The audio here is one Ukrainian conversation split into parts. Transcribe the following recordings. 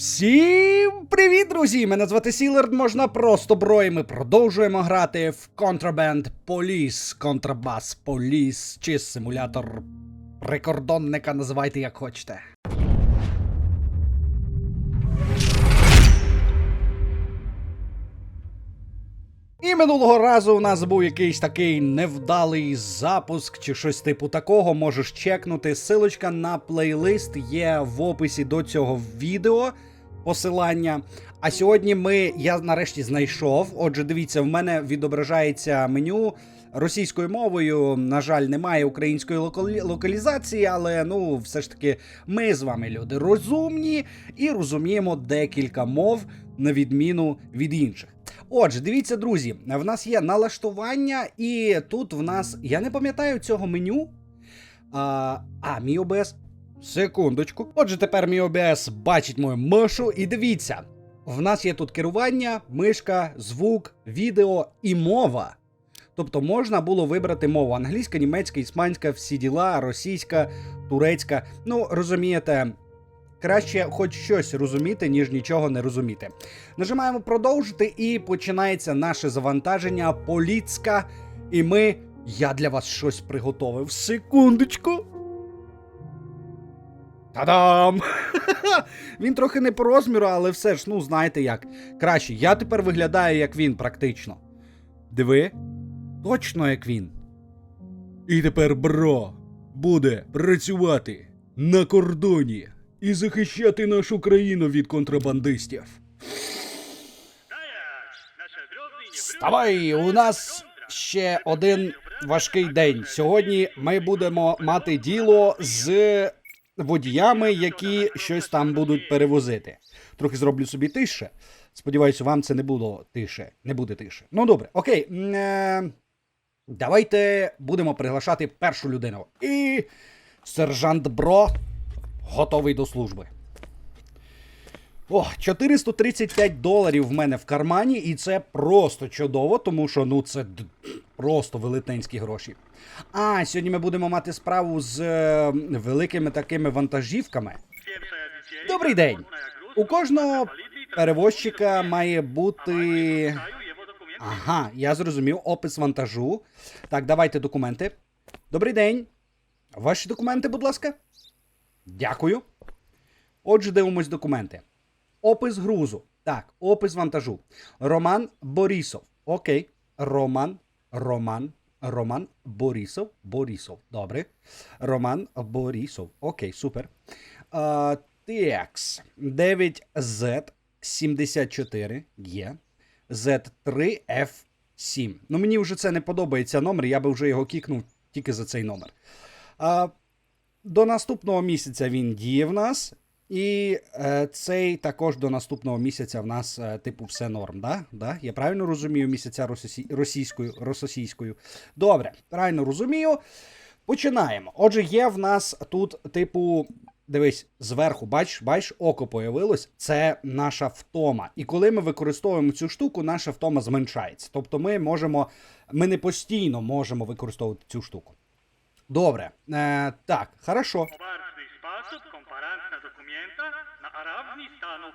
Всім привіт, друзі! Мене звати Сілерд, можна просто бро, і Ми продовжуємо грати в Contraband Police, Контрабас Police чи симулятор прикордонника, називайте як хочете. І минулого разу у нас був якийсь такий невдалий запуск чи щось типу такого. Можеш чекнути. Силочка на плейлист є в описі до цього відео. Посилання. А сьогодні ми я нарешті знайшов. Отже, дивіться, в мене відображається меню російською мовою. На жаль, немає української локалі- локалізації, але ну, все ж таки, ми з вами люди розумні і розуміємо декілька мов на відміну від інших. Отже, дивіться, друзі, в нас є налаштування, і тут в нас. Я не пам'ятаю цього меню. А, а мій ОБС. Секундочку. Отже, тепер мій ОБС бачить мою мишу, і дивіться. В нас є тут керування, мишка, звук, відео і мова. Тобто можна було вибрати мову англійська, німецька, іспанська, всі діла, російська, турецька. Ну, розумієте, краще хоч щось розуміти, ніж нічого не розуміти. Нажимаємо продовжити, і починається наше завантаження Поліцька. І ми. Я для вас щось приготовив. Секундочку. Та-дам! він трохи не по розміру, але все ж, ну, знаєте як. Краще. Я тепер виглядаю як він, практично. Диви. Точно як він. І тепер бро буде працювати на кордоні і захищати нашу країну від контрабандистів. Вставай! У нас ще один важкий день. Сьогодні ми будемо мати діло з водіями, які щось там будуть перевозити. Трохи зроблю собі тише. Сподіваюся, вам це не було тише. Не буде тише. Ну добре, окей. Е, давайте будемо приглашати першу людину. І сержант Бро готовий до служби. О, 435 доларів в мене в кармані, і це просто чудово, тому що ну це просто велетенські гроші. А, сьогодні ми будемо мати справу з е, великими такими вантажівками. Добрий день. У кожного перевозчика має бути. Ага, я зрозумів. Опис вантажу. Так, давайте документи. Добрий день. Ваші документи, будь ласка. Дякую. Отже, дивимось документи. Опис грузу. Так, опис вантажу. Роман Борисов. Окей. Роман, Роман, Роман Борисов. Борисов. Добре. Роман Борисов. Окей, супер. А, TX 9Z74 є. Z3F7. Ну, мені вже це не подобається номер, я би вже його кікнув тільки за цей номер. А, до наступного місяця він діє в нас. І е, цей також до наступного місяця в нас, е, типу, все норм, да? Да? Я правильно розумію місяця російською, російською, російською. Добре, правильно розумію. Починаємо. Отже, є в нас тут, типу, дивись, зверху, бач, бач, око появилось. Це наша втома. І коли ми використовуємо цю штуку, наша втома зменшається. Тобто ми можемо, ми не постійно можемо використовувати цю штуку. Добре, е, так, хорошо. Dokumenta na arawni stanów.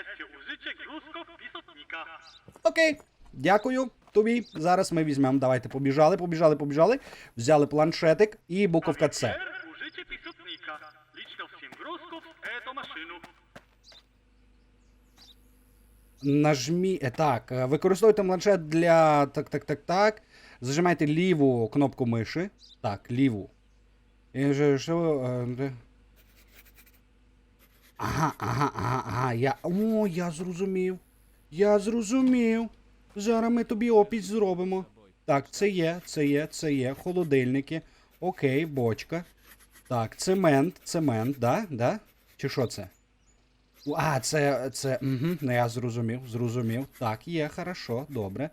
Escie użycie gruzków pisotnika. Окей, дякую тобі. Зараз ми візьмемо. Давайте побіжали, побіжали, побіжали. Взяли планшетик і буковка С. Pier użycie pisotnika. Liczno w gruzków to maszynu. Нажмі. е, Так, е, використовуйте планшет для. Так, так, так, так. Зажимайте ліву кнопку миші. Так, ліву. І вже що. е, де? Ага, ага, ага, ага. Я. О, я зрозумів. Я зрозумів. Зараз ми тобі опіс зробимо. Так, це є, це є, це є. Холодильники. Окей, бочка. Так, цемент, цемент, да? Да? Чи що це? А, це. це. Угу, ну я зрозумів, зрозумів. Так, є, хорошо, добре.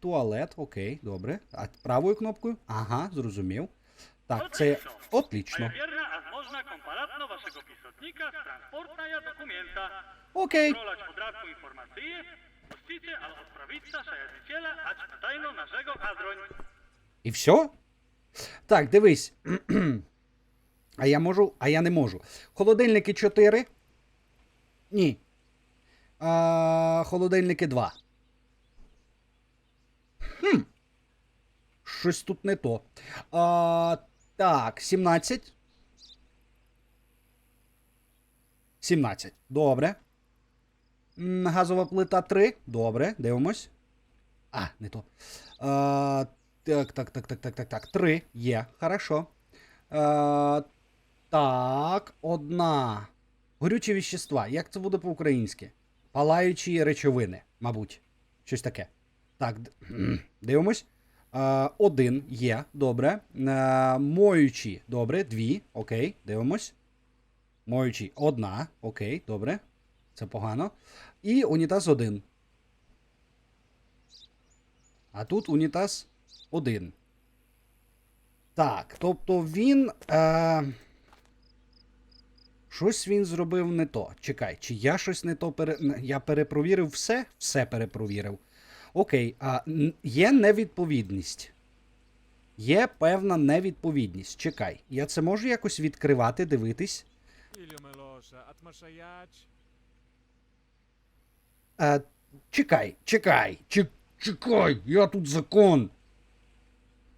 Туалет, окей, добре. А правою кнопкою? Ага, зрозумів. Так, це. Отлично. A waszego pisotnika z transportna ja dokumenta. Окей. Rolać podradku informacyje. Puścicie, ale odprawica szajaziciela, ać tajno naszego adroń. І все? Так, дивись. А я можу, а я не можу. Холодильники 4. Ні. А, холодильники 2. Хм. Щось тут не то. А, так, 17. 17. Добре. Газова плита 3. Добре, дивимось. А, не то. А, так, так, так, так, так, так, так. 3. Є. Хорошо. А, так, одна. Горючі віщества. Як це буде по-українськи? Палаючі речовини, мабуть. Щось таке. Так, дивимось. А, один є, добре. Моючі, добре, дві. Окей, дивимось. Моючі, одна. Окей, добре. Це погано. І унітаз один. А тут унітаз один. Так, тобто він. Е... Щось він зробив не то. Чекай, чи я щось не то пере... Я перепровірив все? Все перепровірив. Окей, а є невідповідність. Є певна невідповідність. Чекай, я це можу якось відкривати, дивитись. Ілю Милоша, атмашаяч. А, чекай, чекай, чекай, я тут закон.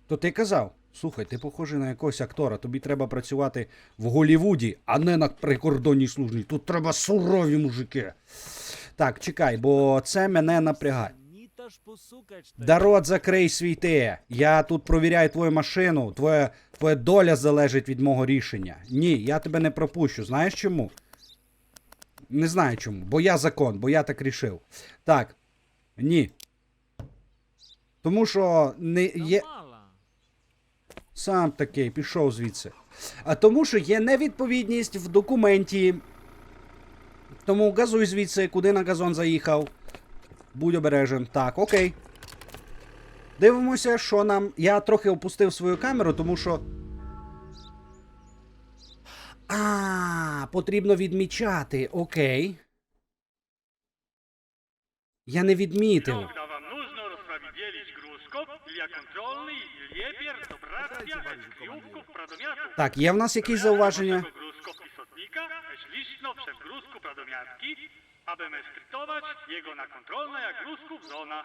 То ти казав, слухай, ти похожий на якогось актора, тобі треба працювати в Голівуді, а не на прикордонній службі. Тут треба сурові мужики. Так, чекай, бо це мене напрягає. Да рот закрий свій ти. Я тут провіряю твою машину. Твоя, твоя доля залежить від мого рішення. Ні, я тебе не пропущу. Знаєш чому? Не знаю чому. Бо я закон, бо я так рішив. Так. Ні. Тому що не є. Сам такий, пішов звідси. А тому, що є невідповідність в документі. Тому газуй звідси, куди на газон заїхав. Будь обережен. Так, окей. Дивимося, що нам. Я трохи опустив свою камеру, тому що. А, потрібно відмічати. Окей. Я не відмітив. Так, є в нас якісь зауваження? Aby mestrytować jego na kontrolne jak gruzków zona.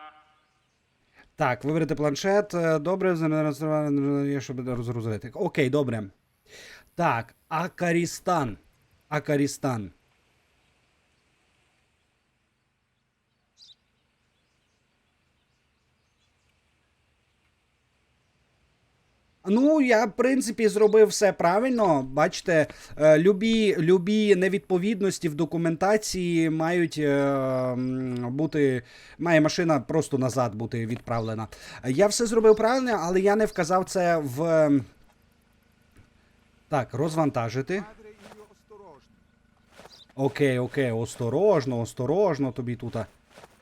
Так, вибрати планшет. е, Добре, зареєструвати, щоб розгрузити. Окей, добре. Так, Акарістан. Акарістан. Ну, я, в принципі, зробив все правильно. Бачите, е, любі, любі невідповідності в документації мають е, бути. Має машина просто назад бути відправлена. Я все зробив правильно, але я не вказав це в. Так, розвантажити. Окей, окей, осторожно, осторожно тобі тут.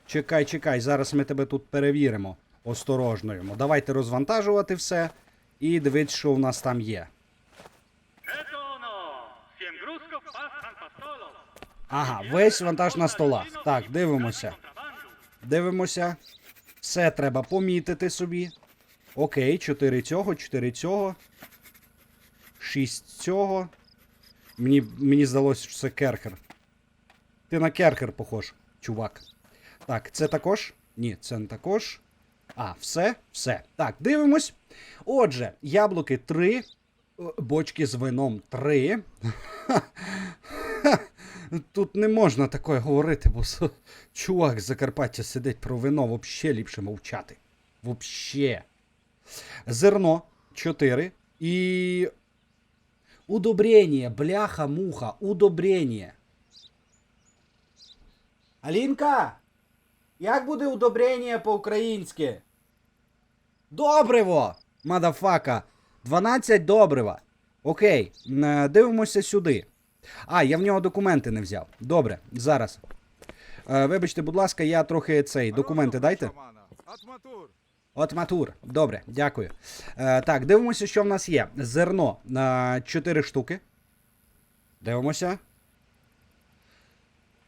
Чекай, чекай, зараз ми тебе тут перевіримо. Осторожно йому. Давайте розвантажувати все і дивіться, що в нас там є. Ага, весь вантаж на столах. Так, дивимося. Дивимося. Все треба помітити собі. Окей, 4 цього, 4 цього. 6 цього. Мені, мені здалося, що це керхер. Ти на керхер похож, чувак. Так, це також? Ні, це не також. А, все, все. Так, дивимось. Отже, яблуки 3. Бочки з вином 3. Тут не можна таке говорити, бо чувак з Закарпаття сидить про вино, вообще ліпше мовчати. Вообще. Зерно 4 і. Удобрення, бляха, муха, удобрення. Алінка! Як буде удобрення по-українськи? Добриво! Мадафака. 12 добрива. Окей, е, дивимося сюди. А, я в нього документи не взяв. Добре, зараз. Е, вибачте, будь ласка, я трохи цей документи дайте. Атматур. От. Добре, дякую. Е, так, дивимося, що в нас є. Зерно на 4 штуки. Дивимося.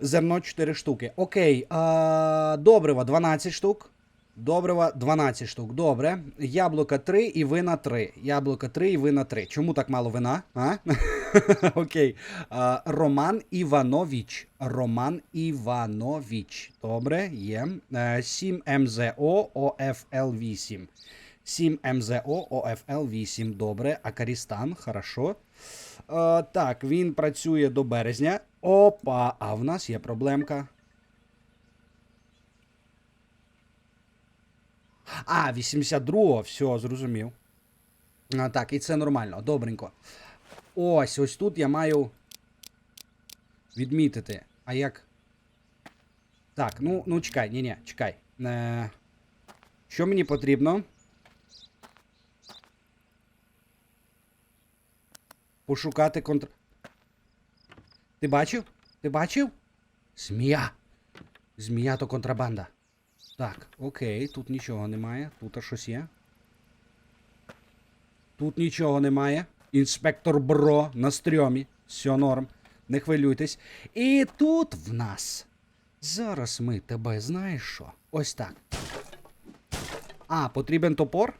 Зерно 4 штуки. Окей. А, добрива 12 штук. Добрива 12 штук. Добре. Яблука 3 і вина 3. Яблука 3 і вина 3. Чому так мало вина? А? Окей. А, Роман Іванович. Роман Іванович. Добре, є. Е, 7 МЗО ОФЛ 8. 7 МЗО ОФЛ 8. Добре. Акарістан, хорошо. Е, так, він працює до березня. Опа, а в нас є проблемка. А, 82-го, все, зрозумів. А, так, і це нормально, добренько. Ось, ось тут я маю відмітити. А як. Так, ну, ну чекай, ні, ні, чекай. Е, що мені потрібно? Пошукати контр. Ти бачив? Ти бачив? Змія. Змія то контрабанда. Так, окей, тут нічого немає. Тут щось є. Тут нічого немає. Інспектор Бро на стрьомі. Все норм. Не хвилюйтесь. І тут в нас. Зараз ми тебе знаєш що? Ось так. А, потрібен топор?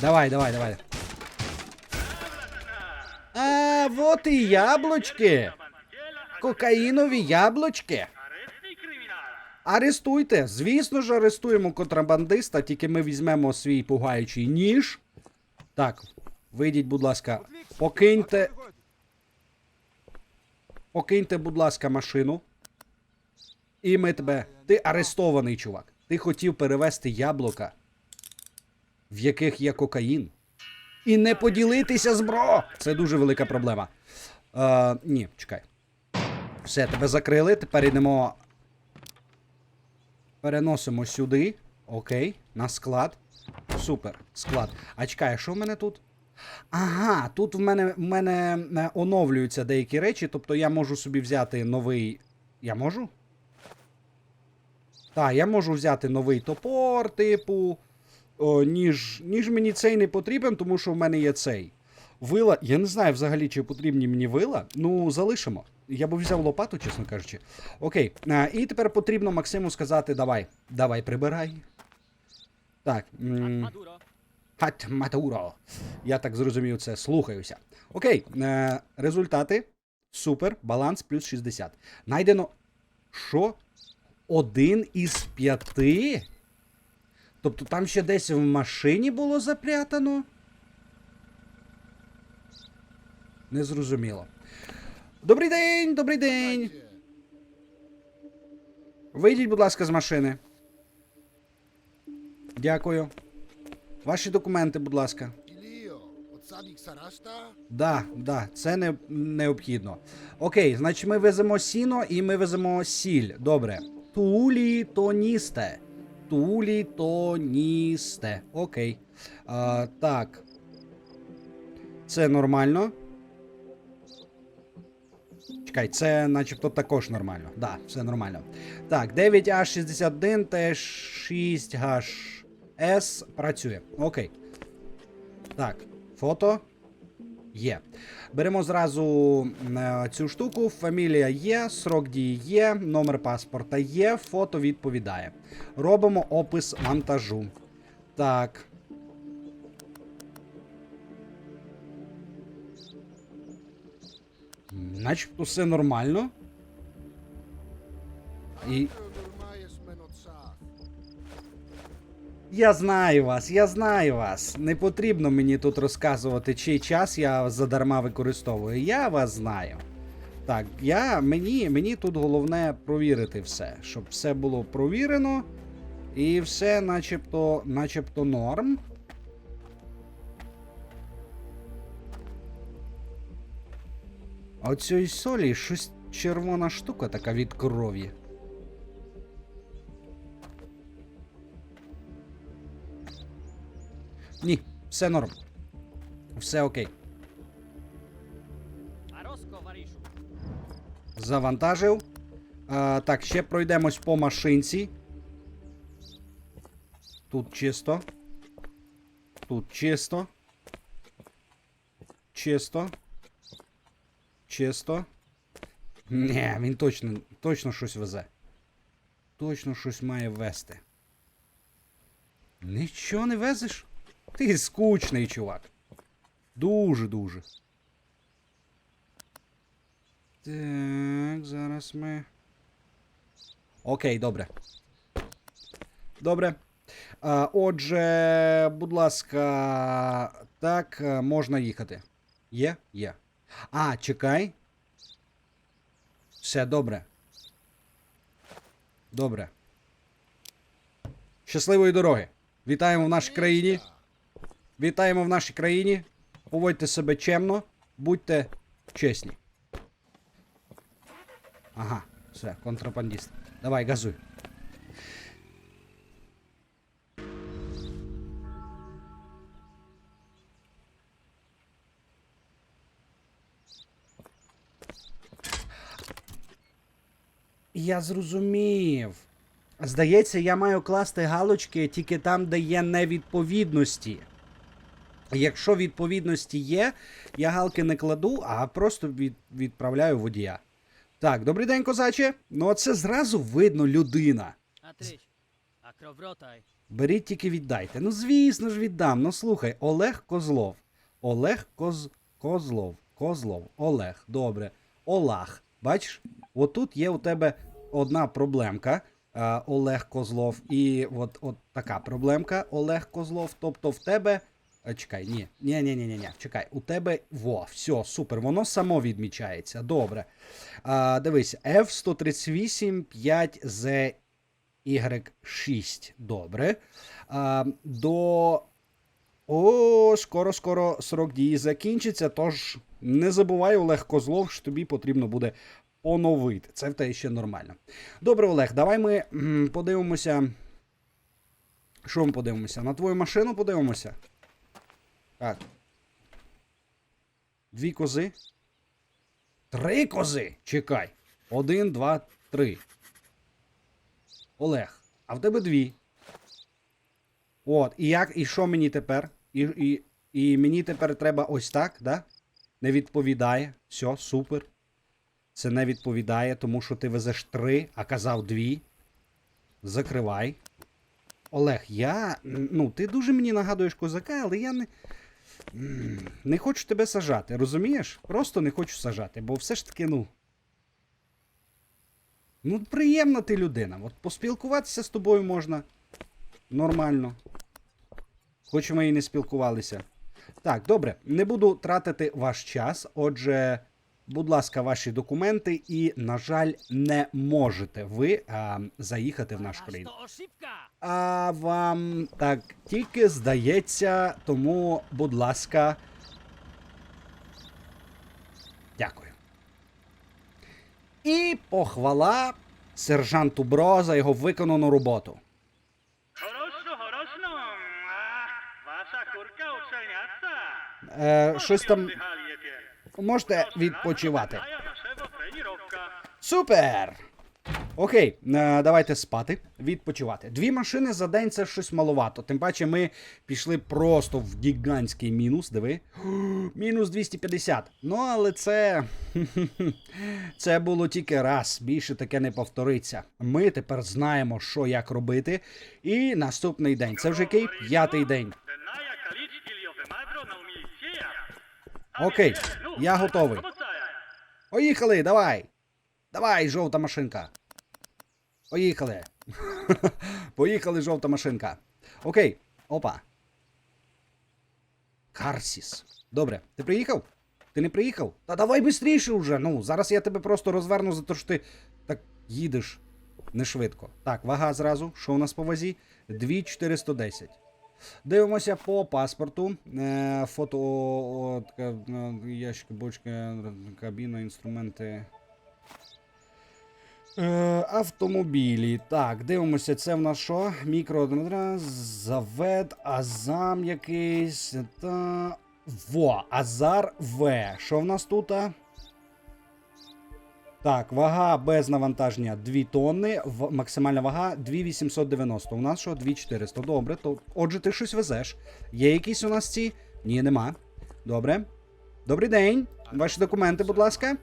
Давай, давай, давай. А, вот і яблучки. Кокаїнові яблучки. Арестуйте. Звісно ж, арестуємо контрабандиста, тільки ми візьмемо свій пугаючий ніж. Так, вийдіть, будь ласка, покиньте, покиньте, будь ласка, машину. І ми тебе. Ти арестований, чувак. Ти хотів перевезти яблука, в яких є кокаїн. І не поділитися з бро. Це дуже велика проблема. Е, ні, чекай. Все, тебе закрили. Тепер йдемо. Переносимо сюди. Окей, на склад. Супер, склад. А чекай, що в мене тут? Ага, тут в мене, в мене е, оновлюються деякі речі, тобто я можу собі взяти новий. Я можу? Так, я можу взяти новий топор, типу. О, ніж, ніж мені цей не потрібен, тому що в мене є цей. Вила. Я не знаю взагалі, чи потрібні мені вила. Ну, залишимо. Я б взяв лопату, чесно кажучи. Окей. А, і тепер потрібно Максиму сказати: давай, давай, прибирай. Так. м, Хат матуро. Я так зрозумів це. Слухаюся. Окей. Е, результати. Супер. Баланс плюс 60. Найдено. Що? Один із п'яти? Тобто там ще десь в машині було запрятано? Незрозуміло. Добрий день, добрий день. Вийдіть, будь ласка, з машини. Дякую. Ваші документи, будь ласка. Да, да, це не необхідно. Окей, значить ми веземо сіно і ми веземо сіль. Добре. Тулі тоністе. Тулі тоністе. Окей. А, так. Це нормально. Чекай, це начебто також нормально. Да, все нормально. Так, 9H61 T6HS працює. Окей. Так, фото. Є. Беремо зразу е, цю штуку. Фамілія є, срок дії є, номер паспорта є, фото відповідає. Робимо опис монтажу. Так. Начебто все нормально. І Я знаю вас, я знаю вас. Не потрібно мені тут розказувати, чий час я задарма використовую. Я вас знаю. Так, я, мені, мені тут головне провірити все, щоб все було провірено. І все начебто, начебто норм. А солі щось червона штука така від крові. Ні, все норм. Все окей. Завантажив. А, так, ще пройдемось по машинці. Тут чисто. Тут чисто. Чисто. Чисто. Ні, він точно, точно щось везе. Точно щось має вести. Нічого не везеш? Ти скучний, чувак. Дуже-дуже. Так, зараз ми. Окей, добре. Добре. А, отже, будь ласка, так, е, можна їхати. Є? Є. А, чекай. Все добре. Добре. Щасливої дороги. Вітаємо в нашій країні. Вітаємо в нашій країні. Поводьте себе чемно, будьте чесні. Ага, все, контрабандист. Давай, газуй. Я зрозумів. Здається, я маю класти галочки тільки там, де є невідповідності. Якщо відповідності є, я галки не кладу, а просто від, відправляю водія. Так, добрий день, козаче. Ну, це зразу видно людина. Атрич, а кровротай. Беріть тільки віддайте. Ну, звісно ж, віддам. Ну слухай, Олег Козлов. Олег Коз... Козлов. Козлов. Олег. Добре. Олах. Бачиш? Отут є у тебе одна проблемка. е, Олег Козлов. І от, от така проблемка Олег Козлов. Тобто в тебе. Чекай, ні. Ні, ні, ні, ні, ні. Чекай, у тебе. Во, все, супер. Воно само відмічається. Добре. А, дивись, F138 5 z Y6. Добре. А, до. О, скоро, скоро срок дії закінчиться. Тож не забувай, Олег Козлов, що тобі потрібно буде поновити. Це в тебе ще нормально. Добре, Олег, давай ми подивимося. Що ми подивимося? На твою машину подивимося. Так. Дві кози. Три кози. Чекай. Один, два, три. Олег, а в тебе дві. От, і як, і що мені тепер? І, і, і мені тепер треба ось так, да? Не відповідає. Все, супер. Це не відповідає, тому що ти везеш три, а казав дві. Закривай. Олег, я. Ну, ти дуже мені нагадуєш козака, але я не. Не хочу тебе сажати, розумієш? Просто не хочу сажати, бо все ж таки, ну. Ну, приємна ти людина. От поспілкуватися з тобою можна нормально. Хоч ми і не спілкувалися. Так, добре, не буду тратити ваш час. Отже, будь ласка, ваші документи, і, на жаль, не можете ви а, заїхати в наш країн. А вам так тільки здається, тому, будь ласка. Дякую. І похвала сержанту Бро за його виконану роботу. Хорошо, хорошо. Ваша курка ученяться. Е, щось там можете відпочивати. Супер! Окей, е, давайте спати, відпочивати. Дві машини за день це щось маловато. Тим паче ми пішли просто в гігантський мінус. Диви. Мінус 250. Ну, але це. Це було тільки раз. Більше таке не повториться. Ми тепер знаємо, що як робити. І наступний день. Це вже який? П'ятий день. Окей, я готовий. Поїхали, давай! Давай, жовта машинка. Поїхали. Поїхали, жовта машинка. Окей. Опа. Карсіс. Добре, ти приїхав? Ти не приїхав? Та давай швидше вже. Ну, зараз я тебе просто розверну за те, що ти так їдеш не швидко. Так, вага зразу. Що у нас по вазі? 2410. Дивимося по паспорту. Е, фото е, ящики, бочки, кабіна, інструменти. Е, автомобілі. Так, дивимося, це в нас що? Мікро завед, Азам якийсь. Та... Во, Азар В. Що в нас тут? Так, вага без навантаження 2 тонни, в- максимальна вага 2890. У нас що? 2400. Добре, то отже, ти щось везеш. Є якісь у нас ці? Ні, нема. Добре. Добрий день. Ваші документи, будь ласка.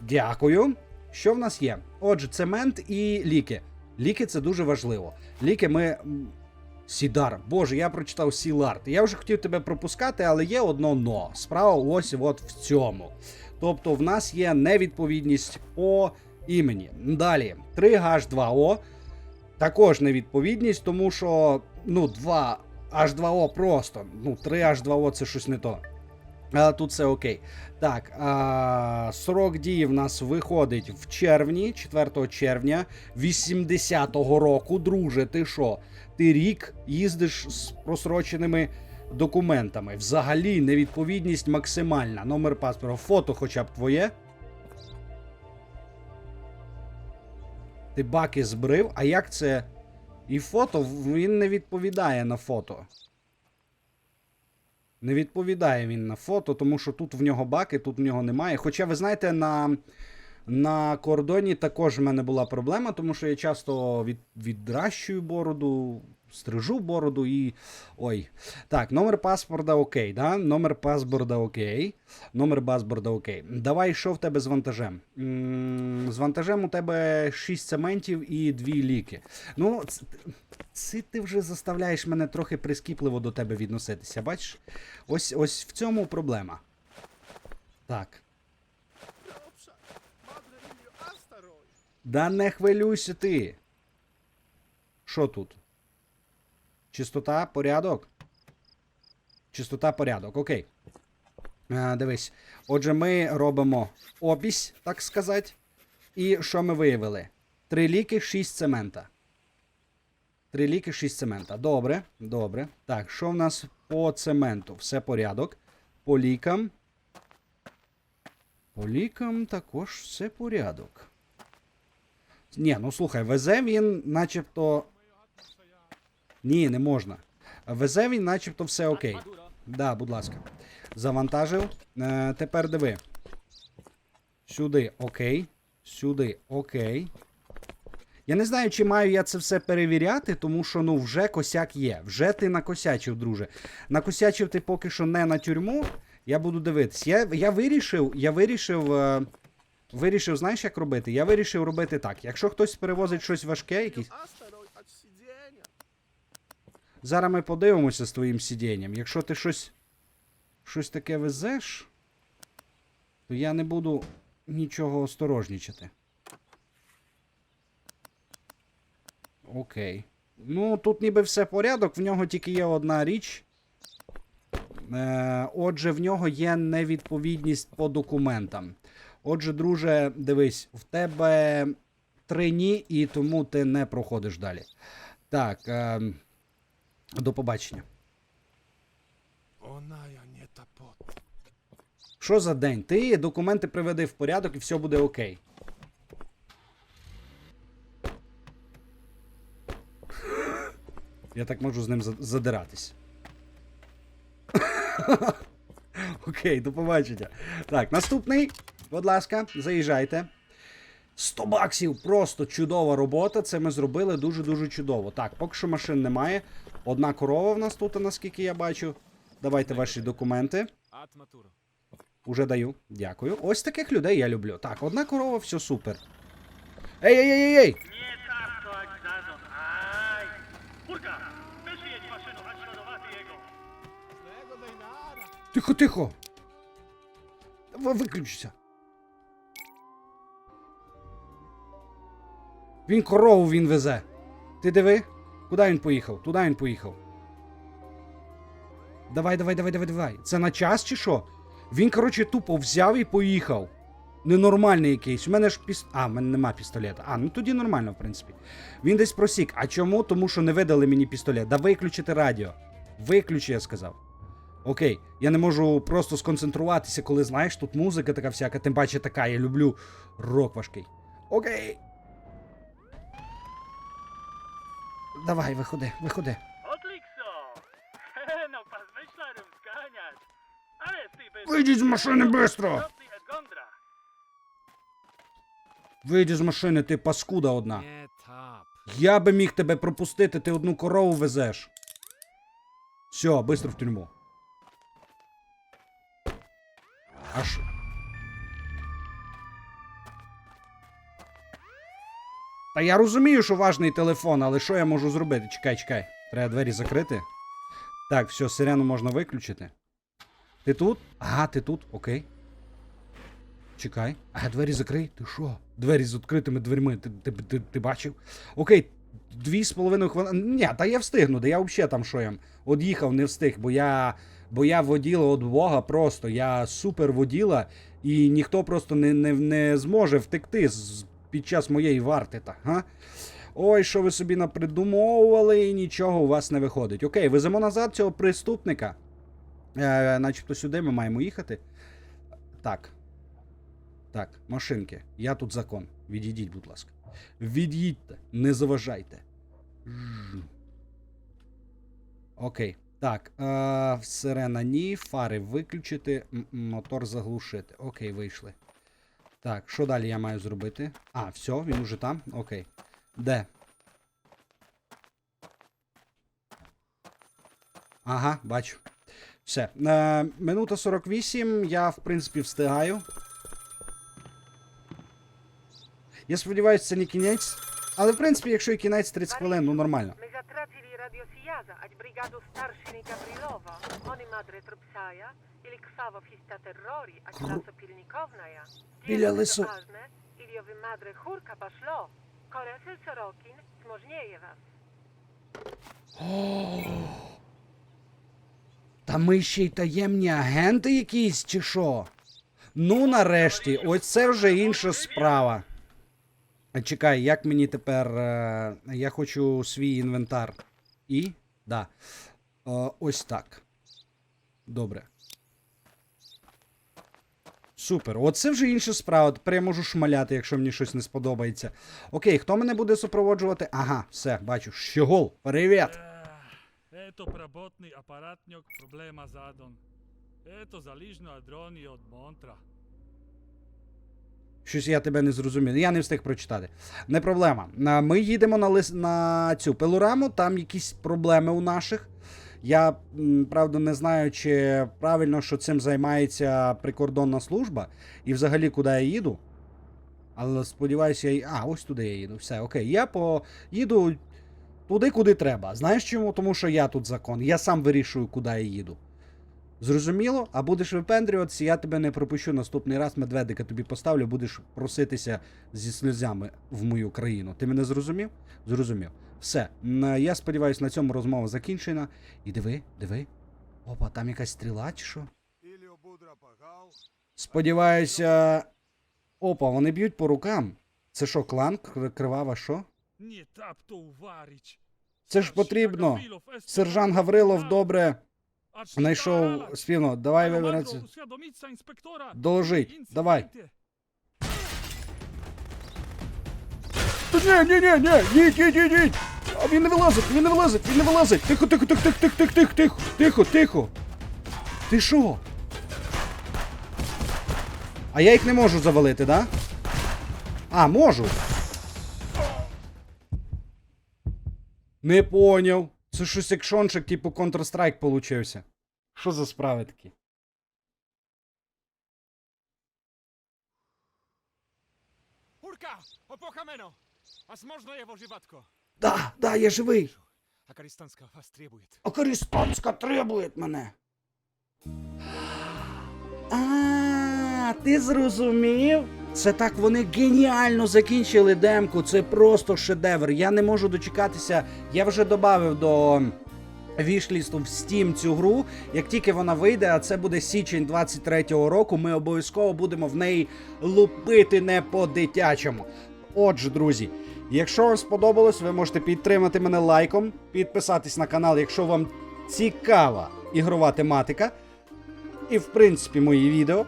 Дякую. Що в нас є? Отже, цемент і ліки. Ліки це дуже важливо. Ліки ми. Сідар. Боже, я прочитав Сілард. Я вже хотів тебе пропускати, але є одно но. Справа ось от в цьому. Тобто в нас є невідповідність по імені. Далі, 3H2O. Також невідповідність, тому що ну, 2 H2O просто. Ну, 3 H2O це щось не то. Тут все окей. Так, а, срок дії в нас виходить в червні, 4 червня 80-го року. Друже, ти що? Ти рік їздиш з просроченими документами. Взагалі невідповідність максимальна. Номер паспорта, фото хоча б твоє. Ти баки збрив, а як це? І фото він не відповідає на фото. Не відповідає він на фото, тому що тут в нього баки, тут в нього немає. Хоча, ви знаєте, на, на кордоні також в мене була проблема, тому що я часто від, відращую бороду, стрижу бороду і. Ой. Так, номер паспорта окей, да? Номер паспорта окей. Номер паспорта окей. Давай, що в тебе з вантажем? М, З вантажем у тебе 6 цементів і 2 ліки. Ну, це ти вже заставляєш мене трохи прискіпливо до тебе відноситися. Бачиш? Ось ось в цьому проблема. Так. Да не хвилюйся ти. Що тут? Чистота, порядок? Чистота, порядок, окей. А, дивись. Отже, ми робимо опись, так сказати. І що ми виявили? Три ліки, шість цемента. Три ліки, 6 цемента. Добре, добре. Так, що в нас по цементу? Все порядок. По лікам. По лікам також все порядок. Ні, ну слухай, везе він начебто. Ні, не можна. Везе він начебто все окей. Да, будь ласка. Завантажив. Е, тепер диви. Сюди окей. Сюди окей. Я не знаю, чи маю я це все перевіряти, тому що ну вже косяк є. Вже ти накосячив, друже. Накосячив ти поки що не на тюрму. Я буду дивитись. Я, я вирішив, я вирішив. Е, вирішив, знаєш, як робити? Я вирішив робити так. Якщо хтось перевозить щось важке, якісь. Зараз ми подивимося з твоїм сидінням. Якщо ти щось. щось таке везеш, то я не буду нічого осторожнічати. Окей. Ну, тут ніби все порядок, в нього тільки є одна річ. Е, отже, в нього є невідповідність по документам. Отже, друже, дивись, в тебе три ні, і тому ти не проходиш далі. Так. Е, до побачення. Що за день? Ти документи приведи в порядок і все буде окей. Я так можу з ним задиратись. Окей, до побачення. Так, наступний. Будь ласка, заїжджайте. 100 баксів, просто чудова робота. Це ми зробили дуже-дуже чудово. Так, поки що машин немає. Одна корова в нас тут, наскільки я бачу. Давайте ваші документи. Уже даю. Дякую. Ось таких людей я люблю. Так, одна корова, все супер. Ей, ей, ей, ей, ей! Nie tak to jak zarząd. Aj! Kurka, wyjedź maszyną, a śladowaty jego. Тихо, тихо. Ви- Виключися. Він корову він везе. Ти диви? Куди він поїхав? Туди він поїхав. Давай, давай, давай, давай, давай. Це на час чи що? Він, коротше, тупо взяв і поїхав. Ненормальний якийсь. У мене ж піс... А, в мене нема пістолета. А, ну тоді нормально, в принципі. Він десь просік. А чому? Тому що не видали мені пістолет. Да виключити радіо. Виключи, я сказав. Окей, я не можу просто сконцентруватися, коли знаєш, тут музика така всяка, тим паче така, я люблю рок важкий. Окей. Давай, виходи, виходи. No pas myślarem zganiać. Ale ty bez... Вийдіть з машини! Drobny Вийди з машини, ти паскуда одна. Я би міг тебе пропустити, ти одну корову везеш. Все, быстро в тюрму. Аж. Та я розумію, що важний телефон, але що я можу зробити? Чекай, чекай. Треба двері закрити. Так, все, сирену можна виключити. Ти тут? Ага, ти тут, окей. Чекай. Ага, двері закрий. Ти що? Двері з відкритими дверьми. Ти, ти, ти, ти бачив? Окей, дві з половиною хвилини. Ні, та я встигну, да я взагалі там що я. От їхав, не встиг, бо я. Бо я воділа від Бога просто. Я супер воділа, і ніхто просто не, не, не зможе втекти з, під час моєї варти. Та, га? Ой, що ви собі напридумовували, і нічого у вас не виходить. Окей, веземо назад цього преступника. Е, начебто сюди ми маємо їхати. Так. Так, машинки. Я тут закон. Відійдіть, будь ласка. Від'їдьте, не заважайте. Окей. Так. Е, сирена ні, фари виключити, мотор заглушити. Окей, вийшли. Так, що далі я маю зробити? А, все, він уже там. Окей. Де? Ага, бачу. Все. Е, минута 48, я, в принципі, встигаю. Я сподіваюся, це не кінець. Але, в принципі, якщо і кінець 30 хвилин, ну нормально. Radio Sijaza, ať brigádu staršiny Gavrilova. Oni madre trupsaja, ili krwawo fista terrori, ać Kru... lasopilnikowna ja. Ile lysu... Ili owy madre chórka paszlo. Koresel Sorokin zmożnieje was. Та ми ще й таємні агенти якісь, чи що? Ну нарешті, ось це вже інша справа. Чекай, як мені тепер. Я хочу свій інвентар. І? Да. Е, ось так. Добре. Супер. Оце вже інша справа. Тепер я можу шмаляти, якщо мені щось не сподобається. Окей, хто мене буде супроводжувати? Ага, все, бачу. Щегол, привіт! Eto prabotni aparatnjok problema zadon. Eto zaližno adroni od Montra. Щось я тебе не зрозумів. Я не встиг прочитати. Не проблема. Ми їдемо на лис... на цю пилораму, там якісь проблеми у наших. Я правда не знаю, чи правильно, що цим займається прикордонна служба, і взагалі куди я їду. Але сподіваюся, я. А, ось туди я їду. Все, окей. Я поїду туди, куди треба. Знаєш чому? Тому що я тут закон. Я сам вирішую, куди я їду. Зрозуміло? А будеш випендрюватися, я тебе не пропущу. Наступний раз медведика тобі поставлю, будеш проситися зі сльозями в мою країну. Ти мене зрозумів? Зрозумів. Все. Я сподіваюся, на цьому розмова закінчена. І диви, диви. Опа, там якась стріла чи що? Сподіваюся. Опа, вони б'ють по рукам. Це що, клан? Кривава що? Це ж потрібно. Сержант Гаврилов добре знайшов співно. Давай інспектора. Доложить. Давай. Ні, ні, ні, ні, ні, ні, ні. А він не вилазить, він не вилазить, він не вилазить. Тихо, тихо, тихо, тихо, тихо, тихо, тихо, тихо, тихо. Ти що? А я їх не можу завалити, да? А, можу. Не поняв. Це щось екшончик, типу Counter-Strike получився. Що за справи такі? Урка! Опохамено! А зможна я воживатко? Да, да, я живий! А Акаристанська вас требує. А карістанська требує мене! А-а-а! А, ти зрозумів? Це так вони геніально закінчили демку. Це просто шедевр. Я не можу дочекатися. Я вже додав до вішлісту в Steam цю гру. Як тільки вона вийде, а це буде січень 23-го року, ми обов'язково будемо в неї лупити не по-дитячому. Отже, друзі, якщо вам сподобалось, ви можете підтримати мене лайком, підписатись на канал, якщо вам цікава ігрова тематика. І, в принципі, мої відео.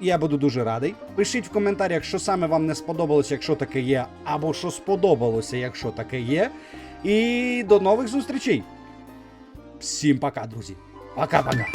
Я буду дуже радий. Пишіть в коментарях, що саме вам не сподобалося, якщо таке є, або що сподобалося, якщо таке є. І до нових зустрічей! Всім пока, друзі. Пока-пока.